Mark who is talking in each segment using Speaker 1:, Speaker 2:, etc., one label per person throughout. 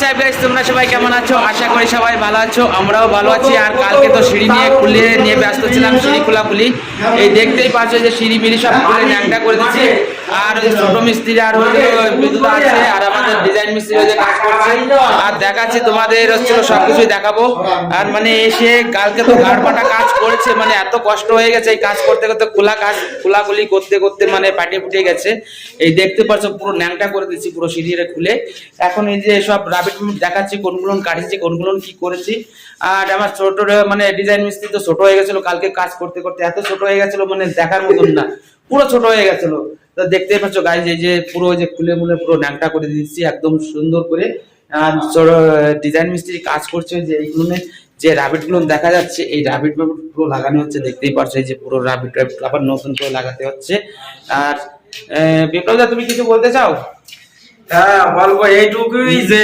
Speaker 1: সাহেব গাইস তোমরা সবাই কেমন আছো? আশা করি সবাই ভালো আছো, আমরাও ভালো আছি। আর কালকে তো সিঁড়ি নিয়ে খুলে নিয়ে ব্যস্ত ছিলাম, সিঁড়ি খোলা খুলি এই দেখতেই পাচ্ছ যে সিঁড়ি মিড়ি সব খুলে ন্যাংটা করে দিচ্ছি। আর ওই ছোট মিস্ত্রি আর হচ্ছে বিদ্যুৎ আছে আর আমাদের আর দেখাচ্ছি তোমাদের হচ্ছিল সবকিছুই দেখাবো। আর মানে এসে কালকে তো গাড় পাটা কাজ করেছে মানে এত কষ্ট হয়ে গেছে এই কাজ করতে করতে, খোলা কাজ করতে করতে মানে পাটে ফুটে গেছে। এই দেখতে পাচ্ছ, পুরো ন্যাংটা করে দিচ্ছি পুরো সিঁড়িরে খুলে। এখন এই যে সব রাবিট দেখাচ্ছি, কোনগুলো কাটিয়েছি কোনগুলো কি করেছি। আর আমার ছোট মানে ডিজাইন মিস্ত্রি তো ছোট হয়ে গেছিল, কালকে কাজ করতে করতে এত ছোট হয়ে গেছিল মানে দেখার মতন না। পুরো ছোট হয়ে গেছিল। তো দেখতে পাচ্ছ গাইজ এই যে পুরো যে খুলে মুলে পুরো ন্যাংটা করে দিচ্ছি একদম সুন্দর করে। আর ডিজাইন মিস্ত্রি কাজ করছে যে এইগুলো যে রাবিটগুলো দেখা যাচ্ছে এই রাবিট পুরো লাগানো হচ্ছে দেখতেই পারছ এই যে পুরো রাবিট আবার নতুন করে লাগাতে হচ্ছে। আর বিপ্লবদা তুমি কিছু বলতে চাও?
Speaker 2: হ্যাঁ বলব এইটুকুই যে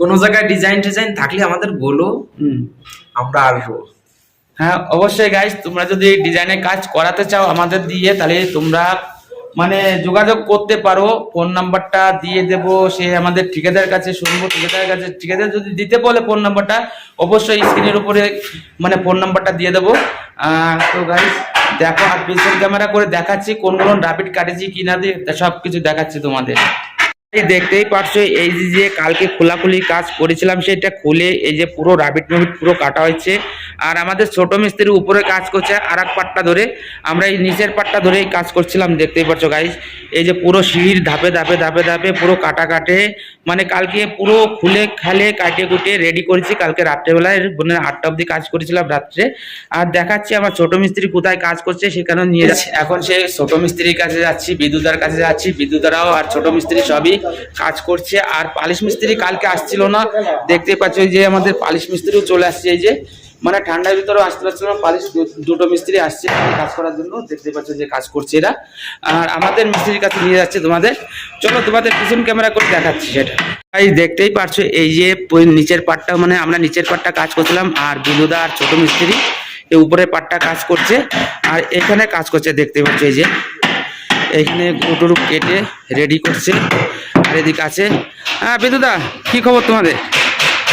Speaker 2: কোনো জায়গায় ডিজাইন টিজাইন থাকলে আমাদের বলো
Speaker 1: হুম।
Speaker 2: আমরা আসব।
Speaker 1: হ্যাঁ অবশ্যই গাইজ তোমরা যদি ডিজাইনের কাজ করাতে চাও আমাদের দিয়ে, তাহলে তোমরা মানে যোগাযোগ করতে পারো। ফোন নাম্বারটা দিয়ে দেব, সে আমাদের ঠিকাদার কাছে শুনব, ঠিকাদার কাছে, ঠিকাদার যদি দিতে বলে ফোন নাম্বারটা অবশ্যই স্ক্রিনের উপরে মানে ফোন নাম্বারটা দিয়ে দেবো। তো গাইজ দেখো, আর পিছন ক্যামেরা করে দেখাচ্ছি, কোন কোন রাপিড কাটেছি কিনা দিয়ে সব কিছু দেখাচ্ছি তোমাদের। দেখতেই পারছ এই যে যে কালকে খোলাখুলি কাজ করেছিলাম, সেটা খুলে এই যে পুরো রাবিট মাবিট পুরো কাটা হয়েছে। আর আমাদের ছোট মিস্ত্রি উপরে কাজ করছে আর এক পাটটা ধরে। আমরা এই নিচের পাটটা ধরেই কাজ করছিলাম, দেখতেই পাচ্ছ গাইজ এই যে পুরো সিঁড়ির ধাপে ধাপে ধাপে ধাপে পুরো কাটা কাটে মানে কালকে পুরো খুলে খালে কাটে কুটে রেডি করেছি। কালকে রাত্রেবেলায় মানে আটটা অবধি কাজ করেছিলাম রাত্রে। আর দেখাচ্ছি আমার ছোট মিস্ত্রি কোথায় কাজ করছে সেখানে নিয়ে যাচ্ছি। এখন সে ছোট মিস্ত্রির কাছে যাচ্ছি, বিদ্যুতার কাছে যাচ্ছি। বিদ্যুতারাও আর ছোট মিস্ত্রি সবই কাজ করছে। আর পালিশ মিস্ত্রি কালকে আসছিল না। দেখতে পাচ্ছ যে আমাদের পালিশ মিস্ত্রিও চলে আসছে এই যে। মানে ঠান্ডার ভিতরেও আসতে পারছিল না, পালিশ দুটো মিস্ত্রি আসছে কাজ করার জন্য দেখতে পাচ্ছ যে কাজ করছে এরা। আর আমাদের মিস্ত্রির কাছে নিয়ে যাচ্ছে তোমাদের। চলো তোমাদের পিছন ক্যামেরা করে দেখাচ্ছি সেটা। এই দেখতেই পারছ, এই যে নিচের পাটটা মানে আমরা নিচের পাটটা কাজ করছিলাম, আর বিলুদা আর ছোট মিস্ত্রি এই উপরের পাটটা কাজ করছে, আর এখানে কাজ করছে দেখতে পাচ্ছ এই যে। এখানে গুটুরু কেটে রেডি করছে, আর এদিকে আছে। হ্যাঁ বেদুদা কি খবর তোমাদের?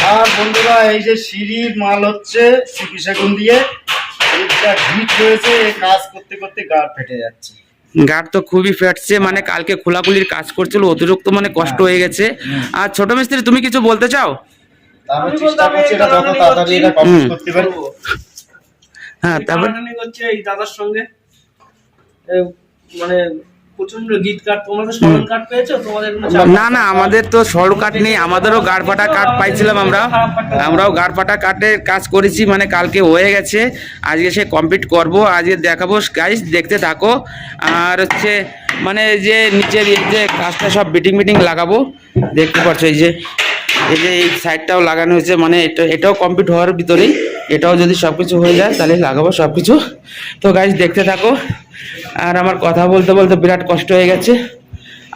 Speaker 3: আর বন্ধুরা এই যে সিঁড়ির মাল হচ্ছে সিপি সেগুন দিয়ে। কাজ করতে করতে ফেটে যাচ্ছে।
Speaker 1: গাড় তো খুবই ফেটছে মানে কালকে খোলাখুলির কাজ করছিল অতিরিক্ত মানে কষ্ট হয়ে। গেছে। আর ছোট মিস্ত্রি তুমি কিছু বলতে চাও?
Speaker 3: তারপর চেষ্টা করছি এটা যত তাড়াতাড়ি এটা কমপ্লিট
Speaker 1: হুম।
Speaker 3: করতে পারি।
Speaker 1: হ্যাঁ তারপর?
Speaker 4: করছে এই দাদার সঙ্গে মানে প্রচণ্ড গীত কাট তোমরা তো সরল কাট পেয়েছ? তোমাদের
Speaker 1: না না আমাদের তো সরু কাঠ নেই। আমাদেরও গাড় ফাটা কাঠ পাইছিলাম আমরা। আমরাও গাড় ফাটা কাঠের কাজ করেছি মানে কালকে হয়ে গেছে। আজকে সে কমপ্লিট করব। আজকে দেখাবো। গাইস দেখতে থাকো। আর হচ্ছে মানে যে নিচের এই যে কাজটা সব বিটিং মিটিং লাগাবো। দেখতে পাচ্ছ এই যে এই যে এই সাইডটাও লাগানো হয়েছে। মানে এটা এটাও কমপ্লিট হওয়ার ভিতরেই। এটাও যদি সব কিছু হয়ে যায় তাহলে লাগাবো সব কিছু তো গাইস দেখতে থাকো। আর আমার কথা বলতে বলতে বিরাট কষ্ট হয়ে গেছে।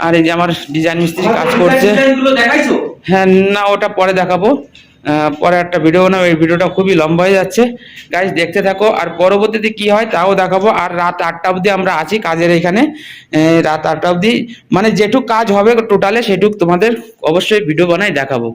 Speaker 1: আর এই যে আমার ডিজাইন মিস্ত্রি কাজ করছে। হ্যাঁ না ওটা পরে দেখাবো। পরে একটা ভিডিও না এই ভিডিওটা খুবই লম্বা হয়ে যাচ্ছে। গাইজ দেখতে থাকো। আর পরবর্তীতে কি হয় তাও দেখাবো। আর রাত আটটা অবধি আমরা আছি কাজের এখানে। রাত আটটা অবধি। মানে যেটুক কাজ হবে টোটালে সেটুক তোমাদের অবশ্যই ভিডিও বানাই দেখাবো।